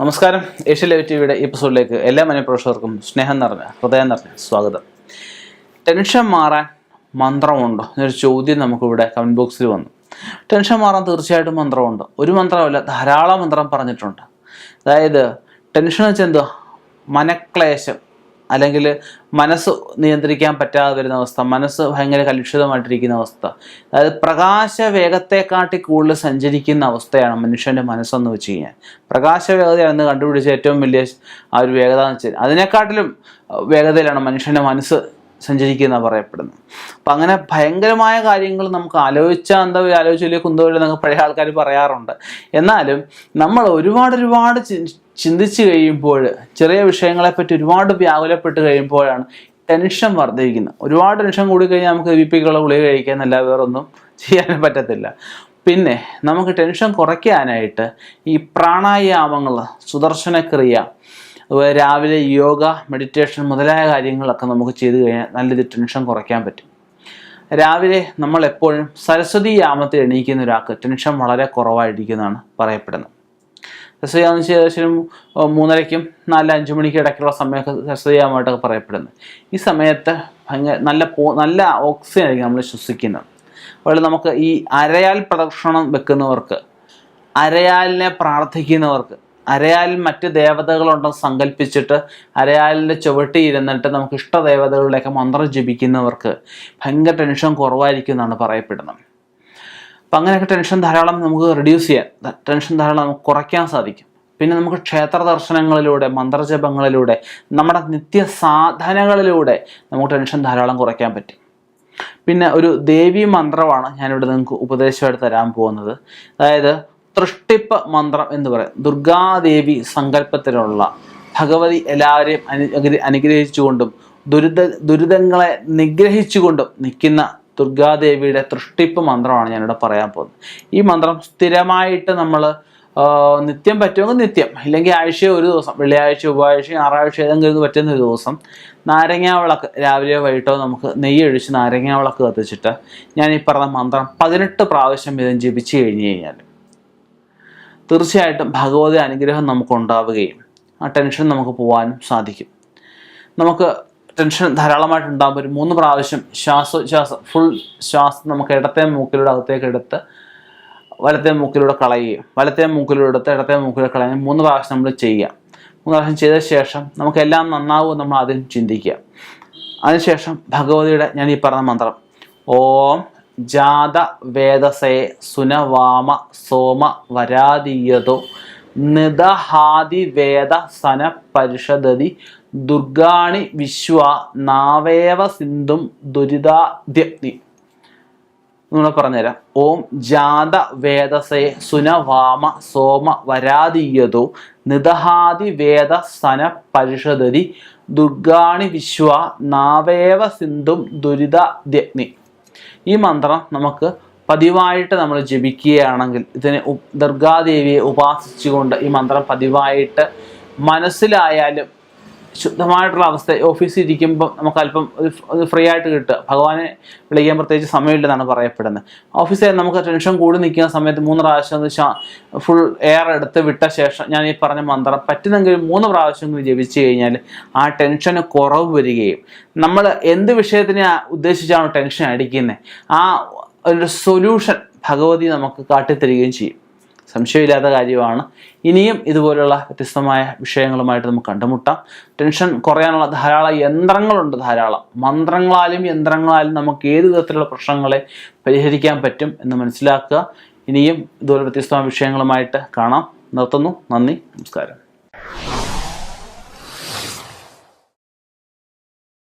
നമസ്കാരം. Asia live T വിയുടെ എപ്പിസോഡിലേക്ക് എല്ലാ മനഃപ്രേക്ഷകർക്കും സ്നേഹം നിറഞ്ഞ ഹൃദയം നിറഞ്ഞ സ്വാഗതം. ടെൻഷൻ മാറാൻ മന്ത്രമുണ്ടോ? എന്നൊരു ചോദ്യം നമുക്കിവിടെ കമന്റ് ബോക്സിൽ വന്നു. ടെൻഷൻ മാറാൻ തീർച്ചയായിട്ടും മന്ത്രമുണ്ട്. ഒരു മന്ത്രമല്ല ധാരാളം മന്ത്രം പറഞ്ഞിട്ടുണ്ട്. അതായത് ടെൻഷൻ വെച്ചെന്തോ മനക്ലേശം. അല്ലെങ്കിൽ മനസ്സ് നിയന്ത്രിക്കാൻ പറ്റാതെ വരുന്ന അവസ്ഥ മനസ്സ് ഭയങ്കര കലുഷിതമായിട്ടിരിക്കുന്ന അവസ്ഥ. അതായത് പ്രകാശ വേഗത്തെക്കാട്ടി കൂടുതൽ സഞ്ചരിക്കുന്ന അവസ്ഥയാണ് മനുഷ്യന്റെ മനസ്സെന്ന് വെച്ച് കഴിഞ്ഞാൽ. പ്രകാശ വേഗതയാണെന്ന് കണ്ടുപിടിച്ച ഏറ്റവും വലിയ ആ ഒരു വേഗത എന്ന് വെച്ചാൽ അതിനെക്കാട്ടിലും വേഗതയിലാണ് മനുഷ്യന്റെ മനസ്സ് സഞ്ചരിക്കുന്ന പറയപ്പെടുന്നു അപ്പം അങ്ങനെ ഭയങ്കരമായ കാര്യങ്ങൾ നമുക്ക് ആലോചിച്ചാൽ എന്താ ആലോചിച്ചില്ലേ കുന്തോല്ല എന്നൊക്കെ പഴയ ആൾക്കാർ പറയാറുണ്ട്. എന്നാലും നമ്മൾ ഒരുപാട് ഒരുപാട് ചിന്തിച്ച് കഴിയുമ്പോൾ ചെറിയ വിഷയങ്ങളെപ്പറ്റി ഒരുപാട് വ്യാകുലപ്പെട്ട് കഴിയുമ്പോഴാണ് ടെൻഷൻ വർദ്ധിക്കുന്നത് ഒരുപാട് ടെൻഷൻ കൂടി കഴിഞ്ഞാൽ നമുക്ക് ബി പിക്കുള്ള ഗുളിക കഴിക്കാന്നല്ല വേറൊന്നും ചെയ്യാൻ പറ്റത്തില്ല. പിന്നെ നമുക്ക് ടെൻഷൻ കുറയ്ക്കാനായിട്ട് ഈ പ്രാണായാമങ്ങൾ സുദർശനക്രിയ അതുപോലെ രാവിലെ യോഗ മെഡിറ്റേഷൻ മുതലായ കാര്യങ്ങളൊക്കെ നമുക്ക് ചെയ്തു കഴിഞ്ഞാൽ നല്ല രീതിയിൽ ടെൻഷൻ കുറയ്ക്കാൻ പറ്റും. രാവിലെ നമ്മൾ എപ്പോഴും സരസ്വതി യാമത്തിൽ എണീക്കുന്ന ഒരാൾക്ക് ടെൻഷൻ വളരെ കുറവായിരിക്കുന്നതാണ് പറയപ്പെടുന്നത്. സരസ്വതി യാമം ശേഷം മൂന്നരയ്ക്കും നാല് അഞ്ച് മണിക്ക് ഇടയ്ക്കുള്ള സമയമൊക്കെ ഹ്രസ്വയാമമായിട്ടൊക്കെ പറയപ്പെടുന്നത്. ഈ സമയത്ത് ഭയങ്കര നല്ല പോ നല്ല ഓക്സിജൻ ആയിരിക്കും നമ്മൾ ശ്വസിക്കുന്നത്. അതുപോലെ നമുക്ക് ഈ അരയാൽ പ്രദക്ഷിണം വെക്കുന്നവർക്ക് അരയാലിനെ പ്രാർത്ഥിക്കുന്നവർക്ക് അരയാലിൽ മറ്റ് ദേവതകളുണ്ടെന്ന് സങ്കല്പിച്ചിട്ട് അരയാലിന്റെ ചുവട്ടി ഇരുന്നിട്ട് നമുക്ക് ഇഷ്ട മന്ത്രം ജപിക്കുന്നവർക്ക് ഭയങ്കര ടെൻഷൻ കുറവായിരിക്കും എന്നാണ് പറയപ്പെടുന്നത്. അപ്പം അങ്ങനെയൊക്കെ ടെൻഷൻ ധാരാളം നമുക്ക് റെഡ്യൂസ് ചെയ്യാൻ ടെൻഷൻ ധാരാളം നമുക്ക് കുറയ്ക്കാൻ സാധിക്കും. പിന്നെ നമുക്ക് ക്ഷേത്ര ദർശനങ്ങളിലൂടെ മന്ത്രജപങ്ങളിലൂടെ നമ്മുടെ നിത്യ സാധനകളിലൂടെ നമുക്ക് ടെൻഷൻ ധാരാളം കുറയ്ക്കാൻ പറ്റും. പിന്നെ ഒരു ദേവി മന്ത്രമാണ് ഞാനിവിടെ നിങ്ങൾക്ക് ഉപദേശമായിട്ട് തരാൻ പോകുന്നത്. അതായത് തൃഷ്ടിപ്പ് മന്ത്രം എന്ന് പറയും. ദുർഗാദേവി സങ്കല്പത്തിലുള്ള ഭഗവതി എല്ലാവരെയും അനു അനുഗ്രഹിച്ചുകൊണ്ടും ദുരിത ദുരിതങ്ങളെ നിഗ്രഹിച്ചുകൊണ്ടും നിൽക്കുന്ന ദുർഗാദേവിയുടെ തൃഷ്ടിപ്പ് മന്ത്രമാണ് ഞാനിവിടെ പറയാൻ പോകുന്നത്. ഈ മന്ത്രം സ്ഥിരമായിട്ട് നമ്മൾ നിത്യം പറ്റുമെങ്കിൽ നിത്യം. ഇല്ലെങ്കിൽ ആഴ്ച ഒരു ദിവസം വെള്ളിയാഴ്ച ചൊവ്വാഴ്ച ഞായറാഴ്ച ഏതെങ്കിലും പറ്റുന്ന ഒരു ദിവസം നാരങ്ങാ വിളക്ക് രാവിലെയോ വൈകിട്ടോ നമുക്ക് നെയ്യ് ഒഴിച്ച് നാരങ്ങാ വിളക്ക് കത്തിച്ചിട്ട് ഞാൻ ഈ പറഞ്ഞ മന്ത്രം പതിനെട്ട് പ്രാവശ്യം വീതം ജപിച്ചു കഴിഞ്ഞു കഴിഞ്ഞാൽ തീർച്ചയായിട്ടും ഭഗവതി അനുഗ്രഹം നമുക്ക് ഉണ്ടാവുകയും ആ ടെൻഷൻ നമുക്ക് പോകാനും സാധിക്കും. നമുക്ക് ടെൻഷൻ ധാരാളമായിട്ട് ഉണ്ടാകുമ്പോൾ ഒരു മൂന്ന് പ്രാവശ്യം ശ്വാസോച്ഛ്വാസം ഫുൾ ശ്വാസം നമുക്ക് ഇടത്തെ മൂക്കിലൂടെ അകത്തേക്ക് എടുത്ത് വലത്തെ മൂക്കിലൂടെ കളയുകയും വലത്തെ മൂക്കിലൂടെ എടുത്ത് ഇടത്തെ മൂക്കിലൂടെ കളയുകയും മൂന്ന് പ്രാവശ്യം നമ്മൾ ചെയ്യുക. മൂന്ന് പ്രാവശ്യം ചെയ്ത ശേഷം നമുക്കെല്ലാം നന്നാവും നമ്മൾ ആദ്യം ചിന്തിക്കുക. അതിനുശേഷം ഭഗവതിയുടെ ഞാൻ ഈ പറഞ്ഞ മന്ത്രം ഓം ജാത വേദസേ സുനവാമ സോമ വരാതീയതോ നിദഹാദി വേദ സന പരിഷദതി ദുർഗാണി വിശ്വ നാവേവ സിന്ധും ദുരിതാദ്യപ്തി നമ്മൾ പറഞ്ഞുതരാം. ഓം ജാത വേദസേ സുനവാമ സോമ വരാതീയതോ നിദഹാദി വേദ സന പരിഷദതി ദുർഗാണി വിശ്വ നാവേവ സിന്ധും ദുരിതാദ്യഗ്നി. ഈ മന്ത്രം നമുക്ക് പതിവായിട്ട് നമ്മൾ ജപിക്കുകയാണെങ്കിൽ ഇതിനെ ദുർഗാദേവിയെ ഉപാസിച്ചുകൊണ്ട് ഈ മന്ത്രം പതിവായിട്ട് മനസ്സിലായാലും ശുദ്ധമായിട്ടുള്ള അവസ്ഥ ഓഫീസിൽ ഇരിക്കുമ്പോൾ നമുക്ക് അല്പം ഒരു ഫ്രീ ആയിട്ട് കിട്ടുക. ഭഗവാനെ വിളിക്കാൻ പ്രത്യേകിച്ച് സമയമില്ലെന്നാണ് പറയപ്പെടുന്നത്. ഓഫീസിൽ നമുക്ക് ടെൻഷൻ കൂടി നിൽക്കുന്ന സമയത്ത് മൂന്ന് പ്രാവശ്യം ഫുൾ എയർ എടുത്ത് വിട്ട ശേഷം ഞാൻ ഈ പറഞ്ഞ മന്ത്രം പറ്റുന്നെങ്കിൽ മൂന്ന് പ്രാവശ്യം ജപിച്ചു കഴിഞ്ഞാൽ ആ ടെൻഷന് കുറവ് വരികയും. നമ്മൾ എന്ത് വിഷയത്തിനെ ഉദ്ദേശിച്ചാണ് ടെൻഷൻ അടിക്കുന്നത് ആ ഒരു സൊല്യൂഷൻ ഭഗവതി നമുക്ക് കാട്ടിത്തരികയും ചെയ്യും. സംശയമില്ലാത്ത കാര്യമാണ്. ഇനിയും ഇതുപോലുള്ള വ്യത്യസ്തമായ വിഷയങ്ങളുമായിട്ട് നമുക്ക് കണ്ടുമുട്ടാം. ടെൻഷൻ കുറയാനുള്ള ധാരാളം യന്ത്രങ്ങളുണ്ട് ധാരാളം. മന്ത്രങ്ങളാലും യന്ത്രങ്ങളാലും നമുക്ക് ഏത് തരത്തിലുള്ള പ്രശ്നങ്ങളെ പരിഹരിക്കാൻ പറ്റും എന്ന് മനസ്സിലാക്കുക. ഇനിയും ഇതുപോലെ വ്യത്യസ്തമായ വിഷയങ്ങളുമായിട്ട് കാണാം. നിർത്തുന്നു. നന്ദി. നമസ്കാരം.